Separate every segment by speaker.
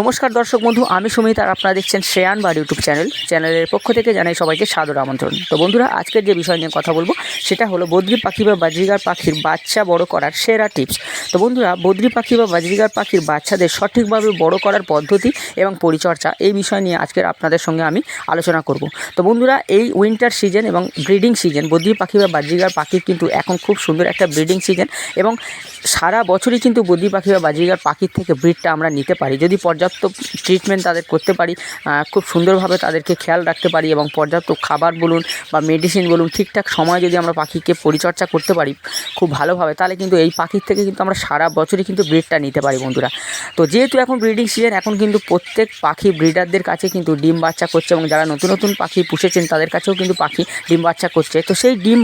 Speaker 1: নমস্কার দর্শক বন্ধু, আমি সুমিত আর আপনারা দেখছেন শ্রেয়ান বার ইউটিউব চ্যানেল। চ্যানেলের পক্ষ থেকে জানাই সবাইকে সাদর আমন্ত্রণ। তো বন্ধুরা, আজকের যে বিষয় নিয়ে কথা বলব, সেটা হলো বদ্রি পাখি বা বাজরিগার পাখির বাচ্চা বড় করার সেরা টিপস। তো বন্ধুরা, বদ্রি পাখি বা বাজরিগার পাখির বাচ্চাদের সঠিকভাবে বড় করার পদ্ধতি এবং পরিচর্যা এই বিষয় নিয়ে আজকের আপনাদের সঙ্গে আমি আলোচনা করব। তো বন্ধুরা, এই উইন্টার সিজন এবং ব্রিডিং সিজন বদ্রি পাখি বা বাজরিগার পাখির কিন্তু এখন খুব সুন্দর একটা ব্রিডিং সিজন এবং সারা বছরই কিন্তু বদ্রি পাখি বা বাজরিগার পাখির থেকে ব্রিডটা আমরা নিতে পারি। যদি পর্যাপ্ত ট্রিটমেন্ট তাদের করতে পারি খুব সুন্দরভাবে তাদেরকে খেয়াল রাখতে পারি এবং পর্যাপ্ত খাবার বলুন বা মেডিসিন বলুন, ঠিকঠাক সময়ে যদি আমরা পাখিকে পরিচর্যা করতে পারি খুব ভালোভাবে, তাহলে কিন্তু এই পাখির থেকে কিন্তু আমরা সারা বছরই কিন্তু ব্রিডটা নিতে পারি বন্ধুরা। তো যেহেতু এখন ব্রিডিং সিজন এখন কিন্তু প্রত্যেক পাখি ব্রিডারদের কাছে কিন্তু ডিম বাচ্চা করছে এবং যারা নতুন নতুন পাখি পুষেছেন তাদের কাছেও কিন্তু পাখি ডিম বাচ্চা করছে। তো সেই ডিম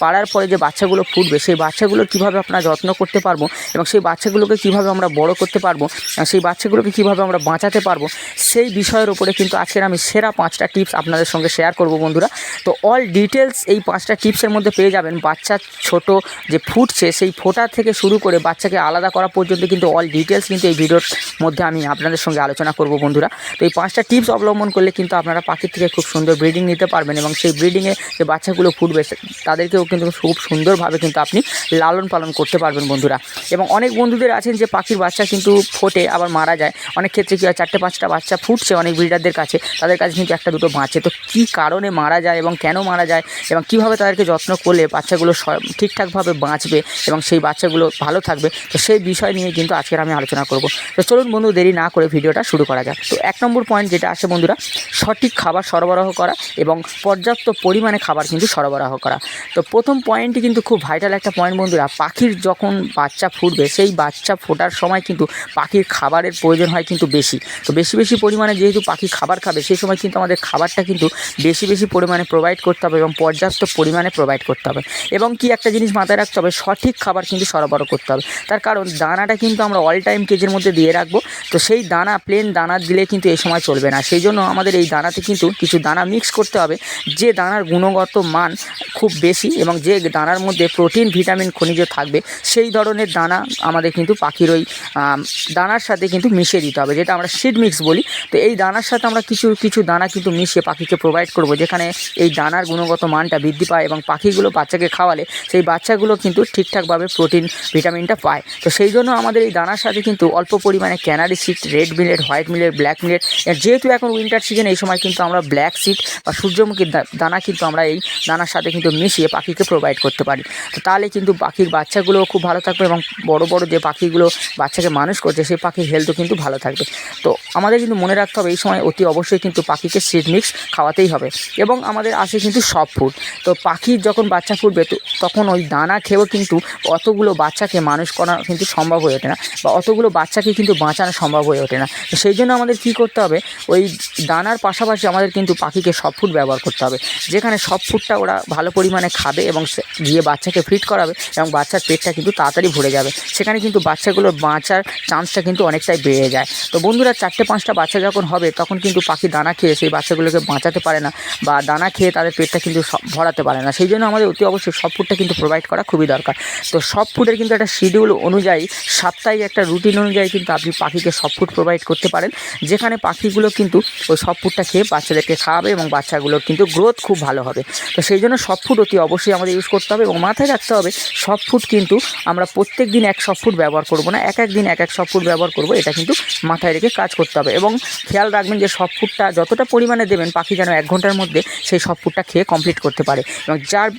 Speaker 1: পাড়ার পরে যে বাচ্চাগুলো ফুটবে, সেই বাচ্চাগুলো কীভাবে আপনারা যত্ন করতে পারব এবং সেই বাচ্চাগুলোকে কীভাবে আমরা বড় করতে পারব সেই বাচ্চাগুলোকে কীভাবে আমরা বাঁচাতে পারব, সেই বিষয়ের উপরে কিন্তু আজকের আমি সেরা পাঁচটা টিপস আপনাদের সঙ্গে শেয়ার করব বন্ধুরা। তো অল ডিটেলস এই পাঁচটা টিপসের মধ্যে পেয়ে যাবেন। বাচ্চা ছোট যে ফুটছে, সেই ফোটা থেকে শুরু করে বাচ্চাকে আলাদা করা পর্যন্ত কিন্তু অল ডিটেলস কিন্তু এই ভিডিওর মধ্যে আমি আপনাদের সঙ্গে আলোচনা করব বন্ধুরা। তো এই পাঁচটা টিপস অবলম্বন করলে কিন্তু আপনারা পাখির থেকে খুব সুন্দর ব্রিডিং নিতে পারবেন এবং সেই ব্রিডিংয়ে যে বাচ্চাগুলো ফুটবে তাদেরকেও কিন্তু খুব সুন্দরভাবে কিন্তু আপনি লালন পালন করতে পারবেন বন্ধুরা। এবং অনেক বন্ধুদের আছেন যে পাখির বাচ্চা কিন্তু ফোটে, আবার মারা যায়। অনেক ক্ষেত্রে কী হয়, চারটে, পাঁচটা বাচ্চা ফুটছে অনেক ব্রিডারদের কাছে, তাদের কাছে কিন্তু একটা দুটো বাঁচে। তো কী কারণে মারা যায় এবং কেন মারা যায় এবং কীভাবে তাদেরকে যত্ন করলে বাচ্চাগুলো ঠিকঠাকভাবে বাঁচবে এবং সেই বাচ্চাগুলো ভালো থাকবে, তো সেই বিষয় নিয়ে কিন্তু আজকের আমি আলোচনা করব। তো চলুন বন্ধু, দেরি না করে ভিডিওটা শুরু করা যাক। তো এক নম্বর পয়েন্ট যেটা আছে বন্ধুরা, সঠিক খাবার সরবরাহ করা এবং পর্যাপ্ত পরিমাণে খাবার কিন্তু সরবরাহ করা। তো প্রথম পয়েন্টটি কিন্তু খুব ভাইটাল একটা পয়েন্ট বন্ধুরা, পাখির যখন বাচ্চা ফুটবে, সেই বাচ্চা ফোটার সময় কিন্তু পাখির খাবারের প্রয়োজন হয় কিন্তু বেশি। তো বেশি বেশি পরিমাণে যেহেতু পাখি খাবার খাবে সেই সময় কিন্তু আমাদের খাবারটা কিন্তু বেশি বেশি পরিমাণে প্রোভাইড করতে হবে এবং পর্যাপ্ত পরিমাণে প্রোভাইড করতে হবে। এবং কি একটা জিনিস মাথায় রাখতে হবে, সঠিক খাবার কিন্তু সরবরাহ করতে হবে। তার কারণ দানাটা কিন্তু আমরা অল টাইম কেজের মধ্যে দিয়ে রাখব। তো সেই দানা প্লেন দানা দিলে কিন্তু এই সময় চলবে না। সেই জন্য আমাদের এই দানাতে কিন্তু কিছু দানা মিক্স করতে হবে। যে দানার গুণগত মান খুব বেশি এবং যে দানার মধ্যে প্রোটিন ভিটামিন খনিজ থাকবে, সেই ধরনের দানা আমাদের কিন্তু পাখির ওই দানার সাথে কিন্তু মিশিয়ে দিতে হবে, যেটা আমরা সিড মিক্স বলি। তো এই দানার সাথে আমরা কিছু কিছু দানা কিন্তু মিশিয়ে পাখিকে প্রোভাইড করব, যেখানে এই দানার গুণগত মানটা বৃদ্ধি পায় এবং পাখিগুলো বাচ্চাকে খাওয়ালে সেই বাচ্চাগুলো কিন্তু ঠিকঠাকভাবে প্রোটিন ভিটামিনটা পায়। তো সেই জন্য আমাদের এই দানার সাথে কিন্তু অল্প পরিমাণে canary seed red millet white millet black millet যেহেতু এখন উইন্টার সিজন এই সময় কিন্তু আমরা ব্ল্যাক সিড বা সূর্যমুখীর দানা কিন্তু আমরা এই দানার সাথে কিন্তু মিশিয়ে পাখিকে প্রোভাইড করতে পারি। তো তাহলে কিন্তু পাখির বাচ্চাগুলোও খুব ভালো থাকবে এবং বড় বড় যে পাখিগুলো বাচ্চাকে মানুষ করছে, সেই পাখির হেলথও কিন্তু ভালো থাকবে। তো আমাদের কিন্তু মনে রাখতে হবে, এই সময় অতি অবশ্যই কিন্তু পাখিকে সিড মিক্স খাওয়াতেই হবে এবং আমাদের আসে কিন্তু সব ফুড তো পাখির যখন বাচ্চা ফুটবে, তো তখন ওই দানা খেয়েও কিন্তু অতগুলো বাচ্চাকে মানুষ করা কিন্তু সম্ভব হয়ে ওঠে না বা অতগুলো বাচ্চাকে কিন্তু বাঁচানো সম্ভব হয়ে ওঠে না। তো সেই জন্য আমাদের কী করতে হবে, ওই দানার পাশাপাশি আমাদের কিন্তু পাখিকে সব ফুড ব্যবহার করতে হবে। যেখানে সব ফুডটা ওরা ভালো পরিমাণে খাবে এবং গিয়ে বাচ্চাকে ফিট করাবে এবং বাচ্চার পেটটা কিন্তু তাড়াতাড়ি ভরে যাবে। সেখানে কিন্তু বাচ্চাগুলোর বাঁচার চান্সটা কিন্তু অনেকটাই বেড়ে যায়। তো বন্ধুরা চারটে পাঁচটা বাচ্চা যখন হবে, তখন কিন্তু পাখি দানা খেয়ে সেই বাচ্চাগুলোকে বাঁচাতে পারে না বা দানা খেয়ে তাদের পেটটা কিন্তু ভরাতে পারে না। সেই জন্য আমাদের অতি অবশ্যই সব ফুডটা কিন্তু প্রোভাইড করা খুবই দরকার। তো সব ফুডের কিন্তু একটা শিডিউল অনুযায়ী, সাপ্তাহিক একটা রুটিন অনুযায়ী কিন্তু আপনি পাখিকে সব ফুড প্রোভাইড করতে পারেন। যেখানে পাখিগুলো কিন্তু ওই সব ফুডটা খেয়ে বাচ্চাদেরকে খাওয়াবে এবং বাচ্চাগুলোর কিন্তু গ্রোথ খুব ভালো হবে। তো সেই জন্য সব ফুড অতি অবশ্যই আমাদের ইউজ করতে হবে এবং মাথায় রাখতে হবে, সব ফুড কিন্তু আমরা প্রত্যেক দিন এক সব ফুড ব্যবহার করব না, এক এক দিন এক এক সব ফুড ব্যবহার করব, এটা কিন্তু মাথায় রেখে কাজ করতে হবে এবং খেয়াল রাখবেন যে সব ফুডটা যতটা পরিমাণে দেবেন পাখি যেন এক ঘণ্টার মধ্যে সেই সব ফুডটা খেয়ে কমপ্লিট করতে পারে। এবং যার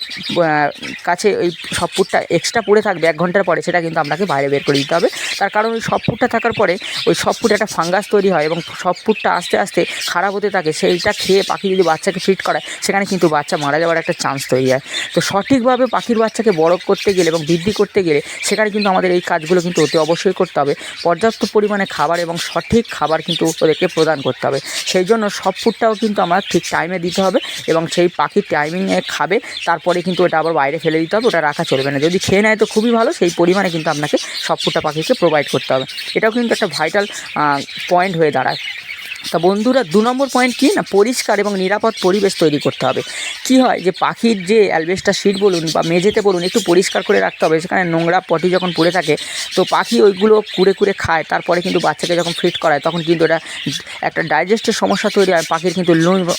Speaker 1: কাছে ওই সব ফুডটা এক্সট্রা পড়ে থাকবে এক ঘণ্টার পরে সেটা কিন্তু আপনাকে বাইরে বের করে দিতে হবে। তার কারণ ওই সব ফুডটা থাকার পরে ওই সব ফুড একটা ফাঙ্গাস তৈরি হয় এবং সব ফুডটা আস্তে আস্তে খারাপ হতে থাকে, সেইটা খেয়ে পাখি যদি বাচ্চাকে ফিট করায়, সেখানে কিন্তু বাচ্চা মারা যাওয়ার একটা চান্স তৈরি হয়। তো সঠিকভাবে পাখির বাচ্চাকে বড় করতে গেলে এবং বৃদ্ধি করতে গেলে সেখানে কিন্তু আমাদের এই কাজগুলো কিন্তু অতি অবশ্যই করতে হবে। পর্যাপ্ত পরিমাণে খাবার এবং সঠিক খাবার কিন্তু ওদেরকে প্রদান করতে হবে। সেই জন্য সব ফুডটাও কিন্তু আমরা ঠিক টাইমে দিতে হবে এবং সেই পাখির টাইমিংয়ে খাবে, তারপরে কিন্তু ওটা আবার বাইরে ফেলে দিতে হবে, ওটা রাখা চলবে না। যদি খেয়ে নেয় তো খুবই ভালো, সেই পরিমাণে কিন্তু আপনাকে সব ফুডটা পাখিকে প্রোভাইড করতে হবে। এটাও কিন্তু একটা ভাইটাল পয়েন্ট হয়ে দাঁড়ায়। তা বন্ধুরা, দু নম্বর পয়েন্ট কী? না, পরিষ্কার এবং নিরাপদ পরিবেশ তৈরি করতে হবে। কি হয় যে, পাখির যে অ্যালবেস্টার সিট বলুন বা মেঝেতে বলুন, একটু পরিষ্কার করে রাখতে হবে। সেখানে নোংরা পটি যখন পড়ে থাকে, তো পাখি ওইগুলো কুড়ে কুড়ে খায়। তারপরে কিন্তু বাচ্চাকে যখন ফিট করায়, তখন কিন্তু এটা একটা ডাইজেস্টের সমস্যা তৈরি হয়। পাখির কিন্তু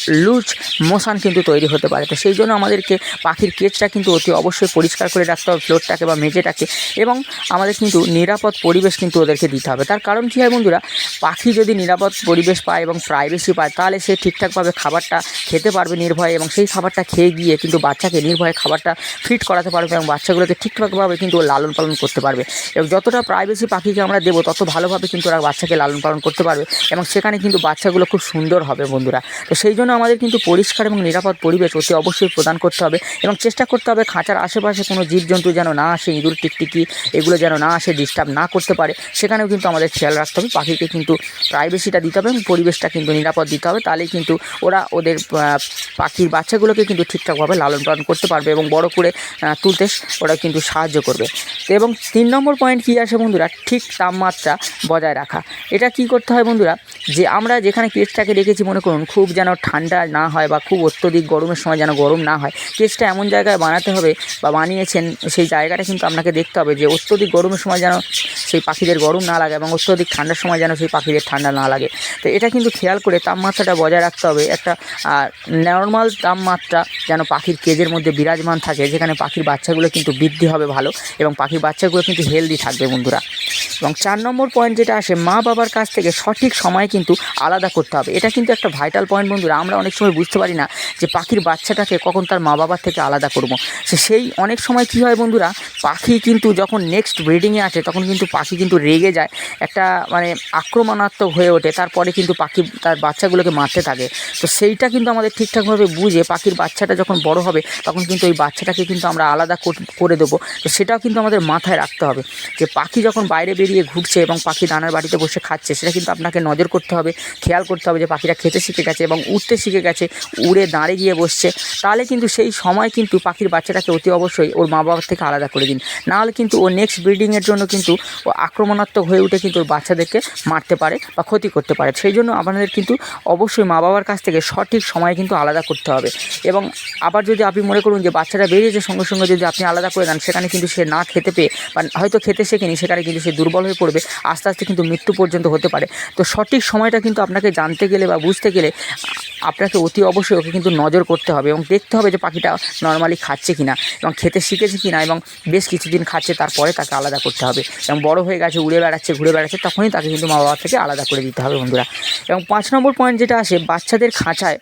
Speaker 1: লুজ মোশন কিন্তু তৈরি হতে পারে। তো সেই জন্য আমাদেরকে পাখির কেচটা কিন্তু অতি অবশ্যই পরিষ্কার করে রাখতে হবে ফ্লোরটাকে বা মেঝেটাকে। এবং আমাদের কিন্তু নিরাপদ পরিবেশ কিন্তু ওদেরকে দিতে হবে। তার কারণ কী হয় বন্ধুরা, পাখি যদি নিরাপদ পরিবেশ পায় এবং প্রাইভেসি পায়, তাহলে সে ঠিকঠাকভাবে খাবারটা খেতে পারবে নির্ভয়ে এবং সেই খাবারটা খেয়ে গিয়ে কিন্তু বাচ্চাকে নির্ভয়ে খাবারটা ফিট করাতে পারবে এবং বাচ্চাগুলোকে ঠিকঠাকভাবে কিন্তু লালন পালন করতে পারবে। এবং যতটা প্রাইভেসি পাখিকে আমরা দেবো, তত ভালোভাবে কিন্তু ওরা বাচ্চাকে লালন পালন করতে পারবে এবং সেখানে কিন্তু বাচ্চাগুলো খুব সুন্দর হবে বন্ধুরা। তো সেই জন্য আমাদের কিন্তু পরিষ্কার এবং নিরাপদ পরিবেশ অতি অবশ্যই প্রদান করতে হবে এবং চেষ্টা করতে হবে খাঁচার আশেপাশে কোনো জীবজন্তু যেন না আসে, ইঁদুর, টিকটিকি এগুলো যেন না আসে ডিস্টার্ব না করতে পারে। সেখানেও কিন্তু আমাদের খেয়াল রাখতে হবে, পাখিকে কিন্তু প্রাইভেসিটা দিতে হবে এবং পরিবেশটা কিন্তু নিরাপদ দিতে হবে, তাহলেই কিন্তু ওরা ওদের পাখির বাচ্চাগুলোকে কিন্তু ঠিকঠাকভাবে লালন পালন করতে পারবে এবং বড় করে তুলতে ওরা কিন্তু সাহায্য করবে। এবং তিন নম্বর পয়েন্ট কী আসে বন্ধুরা? ঠিক তাপমাত্রা বজায় রাখা। এটা কি করতে হয় বন্ধুরা? যে আমরা যেখানে কেসটাকে রেখেছি মনে করুন, খুব যেন ঠান্ডা না হয় বা খুব অত্যধিক গরমের সময় যেন গরম না হয়, কেসটা এমন জায়গায় বানাতে হবে বা বানিয়েছেন, সেই জায়গাটা কিন্তু আপনাকে দেখতে হবে যে অত্যধিক গরমের সময় যেন সেই পাখিদের গরম না লাগে এবং অত্যধিক ঠান্ডার সময় যেন সেই পাখিদের ঠান্ডা না লাগে। তো এটা কিন্তু খেয়াল করে তাপমাত্রাটা বজায় রাখতে হবে। একটা নর্মাল তাপমাত্রা যেন পাখির কেজের মধ্যে বিরাজমান থাকে, যেখানে পাখির বাচ্চাগুলো কিন্তু বৃদ্ধি হবে ভালো এবং পাখির বাচ্চাগুলো কিন্তু হেলদি থাকবে বন্ধুরা। এবং চার নম্বর পয়েন্ট যেটা আসে, মা বাবার কাছ থেকে সঠিক সময় কিন্তু আলাদা করতে হবে। এটা কিন্তু একটা ভাইটাল পয়েন্ট বন্ধুরা। আমরা অনেক সময় বুঝতে পারি না যে পাখির বাচ্চাটাকে কখন তার মা বাবার থেকে আলাদা করব। সে সেই অনেক সময় কী হয় বন্ধুরা, পাখি কিন্তু যখন নেক্সট ব্রিডিংয়ে আসে, তখন কিন্তু পাখি কিন্তু রেগে যায়, একটা মানে আক্রমণাত্মক হয়ে ওঠে। তারপরে কিন্তু পাখি তার বাচ্চাগুলোকে মারতে থাকে। তো সেইটা কিন্তু আমাদের ঠিকঠাকভাবে বুঝে পাখির বাচ্চাটা যখন বড় হবে, তখন কিন্তু ওই বাচ্চাটাকে কিন্তু আমরা আলাদা কর- দেবো। তো সেটাও কিন্তু আমাদের মাথায় রাখতে হবে যে পাখি যখন বাইরে বেরিয়ে ঘুরছে এবং পাখি দানার বাড়িতে বসে খাচ্ছে, সেটা কিন্তু আপনাকে নজর করতে হবে, খেয়াল করতে হবে যে পাখিরা খেতে শিখে গেছে এবং উঠতে শিখে গেছে, উড়ে দাঁড়ে গিয়ে বসছে। তাহলে কিন্তু সেই সময় কিন্তু পাখির বাচ্চাটাকে অতি অবশ্যই ওর মা বাবার থেকে আলাদা করে দিন। নাহলে কিন্তু ও নেক্সট ব্রিডিংয়ের জন্য কিন্তু ও আক্রমণাত্মক হয়ে উঠে কিন্তু ওর বাচ্চাদেরকে মারতে পারে বা ক্ষতি করতে পারে। সেই জন্য আপনাদের কিন্তু অবশ্যই মা বাবার কাছ থেকে সঠিক সময় কিন্তু আলাদা করতে হবে। এবং আবার যদি আপনি মনে করুন যে বাচ্চাটা বেরিয়েছে সঙ্গে সঙ্গে যদি আপনি আলাদা করে দেন, সেখানে কিন্তু সে না খেতে পেয়ে বা হয়তো খেতে শেখেনি, সেখানে কিন্তু সে দুর্বল হয়ে পড়বে, আস্তে আস্তে কিন্তু মৃত্যু পর্যন্ত হতে পারে। তো সঠিক সময়টা কিন্তু আপনাকে জানতে গেলে বা বুঝতে গেলে আপনাকে অতি অবশ্যই ওকে কিন্তু নজর করতে হবে এবং দেখতে হবে যে পাখিটা নর্মালি খাচ্ছে কিনা এবং খেতে শিখেছে কিনা এবং বেশ কিছুদিন খাচ্ছে, তারপরে তাকে আলাদা করতে হবে। এবং বড় হয়ে গেছে, উড়ে বেড়াচ্ছে, ঘুরে বেড়াচ্ছে, তখনই তাকে কিন্তু মা বাবা থেকে আলাদা করে দিতে হবে বন্ধুরা। এবং পাঁচ নম্বর পয়েন্ট যেটা আসে বাচ্চাদের খাঁচায়।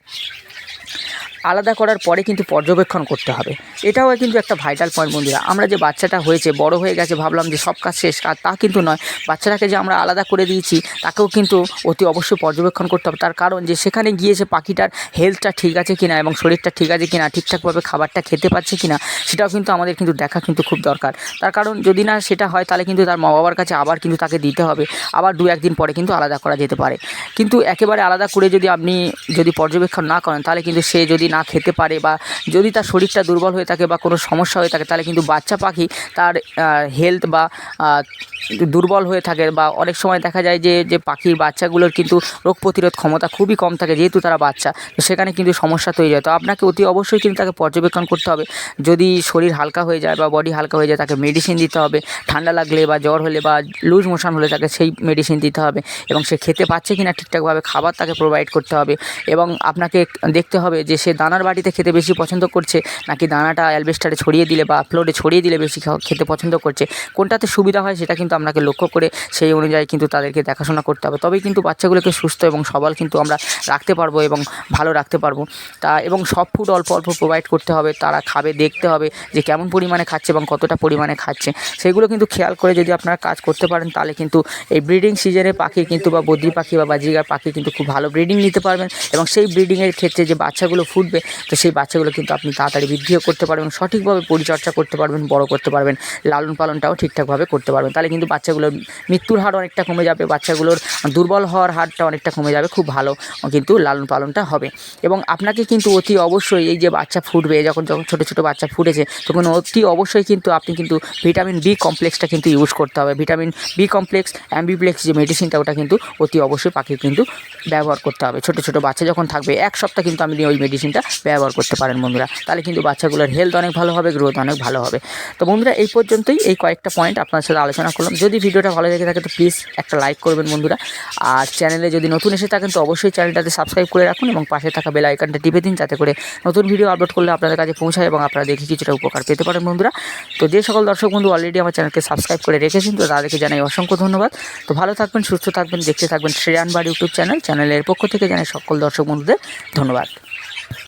Speaker 1: আলাদা করার পরে কিন্তু পর্যবেক্ষণ করতে হবে। এটাও কিন্তু একটা ভাইটাল পয়েন্ট বন্ধুরা। আমরা যে বাচ্চাটা হয়েছে, বড় হয়ে গেছে, ভাবলাম যে সব কাজ শেষ, আর তা কিন্তু নয়। বাচ্চাটাকে যে আমরা আলাদা করে দিয়েছি, তাকেও কিন্তু অতি অবশ্যই পর্যবেক্ষণ করতে হবে। তার কারণ যে সেখানে গিয়েছে পাখিটার হেলথটা ঠিক আছে কিনা এবং শরীরটা ঠিক আছে কিনা, ঠিকঠাকভাবে খাবারটা খেতে পাচ্ছে কিনা, সেটাও কিন্তু আমাদের কিন্তু দেখা কিন্তু খুব দরকার। তার কারণ যদি না সেটা হয়, তাহলে কিন্তু তার মা বাবার কাছে আবার কিন্তু তাকে দিতে হবে। আবার দু একদিন পরে কিন্তু আলাদা করা যেতে পারে। কিন্তু একেবারে আলাদা করে যদি আপনি যদি পর্যবেক্ষণ না করেন, তাহলে কিন্তু সে যদি না খেতে পারে বা যদি তার শরীরটা দুর্বল হয়ে থাকে বা কোনো সমস্যা হয়ে থাকে, তাহলে কিন্তু বাচ্চা পাখি তার হেলথ বা দুর্বল হয়ে থাকে বা অনেক সময় দেখা যায় যে যে পাখির বাচ্চাগুলোর কিন্তু রোগ প্রতিরোধ ক্ষমতা খুবই কম থাকে যেহেতু তারা বাচ্চা সেখানে কিন্তু সমস্যা তৈরি হয়। তো আপনাকে অতি অবশ্যই কিন্তু তাকে পর্যবেক্ষণ করতে হবে। যদি শরীর হালকা হয়ে যায় বা বডি হালকা হয়ে যায় তাকে মেডিসিন দিতে হবে। ঠান্ডা লাগলে বা জ্বর হলে বা লুজ মোশন হলে তাকে সেই মেডিসিন দিতে হবে এবং সে খেতে পাচ্ছে কিনা ঠিকঠাকভাবে খাবার তাকে প্রোভাইড করতে হবে এবং আপনাকে দেখতে হবে যে সে দানার বাটিতে খেতে বেশি পছন্দ করছে, নাকি দানাটা অ্যালবেস্টারে ছড়িয়ে দিলে বা ফ্লোরে ছড়িয়ে দিলে বেশি খেতে পছন্দ করছে? কোনটাতে সুবিধা হয় সেটা কিন্তু আপনাকে লক্ষ্য করে সেই অনুযায়ী কিন্তু তাদেরকে দেখাশোনা করতে হবে। তবেই কিন্তু বাচ্চাগুলোকে সুস্থ এবং সবল কিন্তু আমরা রাখতে পারব এবং ভালো রাখতে পারব। তা এবং সব ফুড অল্প অল্প প্রোভাইড করতে হবে, তারা খাবে, দেখতে হবে যে কেমন পরিমাণে খাচ্ছে এবং কতটা পরিমাণে খাচ্ছে। সেগুলো কিন্তু খেয়াল করে যদি আপনারা কাজ করতে পারেন, তাহলে কিন্তু এই ব্রিডিং সিজনে পাখি কিন্তু বা বদ্রি পাখি বা বাজিগার পাখি কিন্তু খুব ভালো ব্রিডিং নিতে পারবেন। এবং সেই ব্রিডিংয়ের ক্ষেত্রে যে বাচ্চাগুলো ফুটবে তো সেই বাচ্চাগুলো কিন্তু আপনি তাড়াতাড়ি বৃদ্ধিও করতে পারবেন, সঠিকভাবে পরিচর্যা করতে পারবেন, বড় করতে পারবেন, লালন পালনটাও ঠিকঠাকভাবে করতে পারবেন। তাহলে কিন্তু বাচ্চাগুলোর মৃত্যুর হার অনেকটা কমে যাবে, বাচ্চাগুলোর দুর্বল হওয়ার হারটা অনেকটা কমে যাবে, খুব ভালো কিন্তু লালন পালনটা হবে। এবং আপনাকে কিন্তু অতি অবশ্যই এই যে বাচ্চা ফুটবে, যখন যখন ছোটো ছোটো বাচ্চা ফুটেছে, তখন অতি অবশ্যই কিন্তু আপনি কিন্তু ভিটামিন বি কমপ্লেক্সটা কিন্তু ইউজ করতে হবে। ভিটামিন বি কমপ্লেক্স অ্যাম্বিপ্লেক্স যে মেডিসিনটা ওটা কিন্তু অতি অবশ্যই পাখির কিন্তু ব্যবহার করতে হবে। ছোটো ছোটো বাচ্চা যখন থাকবে, এক সপ্তাহ কিন্তু আপনি ওই মেডিসিনটা ব্যবহার করতে পারেন বন্ধুরা। তাহলে কিন্তু বাচ্চাগুলোর হেলথ অনেক ভালো হবে গ্রোথ অনেক ভালো হবে। তো বন্ধুরা, এই পর্যন্তই এই কয়েকটা পয়েন্ট আপনার সাথে আলোচনা করলাম। যদি ভিডিওটা ভালো লেগে থাকে, তো প্লিজ একটা লাইক করবেন বন্ধুরা। আর চ্যানেলে যদি নতুন এসে থাকেন, তো অবশ্যই চ্যানেলটাতে সাবস্ক্রাইব করে রাখুন এবং পাশে থাকা বেল আইকনটা টিপে দিন, যাতে করে নতুন ভিডিও আপলোড করলে আপনাদের কাছে পৌঁছায় এবং আপনারা দেখে কিছুটা উপকার পেতে পারেন বন্ধুরা। তো যে সকল দর্শক বন্ধু অলরেডি আমার চ্যানেলকে সাবস্ক্রাইব করে রেখেছেন, তো তাদেরকে জানাই অসংখ্য ধন্যবাদ। তো ভালো থাকবেন, সুস্থ থাকবেন, দেখতে থাকবেন শ্রেয়ান বার ইউটিউব চ্যানেল চ্যানেলের পক্ষ থেকে জানাই সকল দর্শক বন্ধুদের ধন্যবাদ।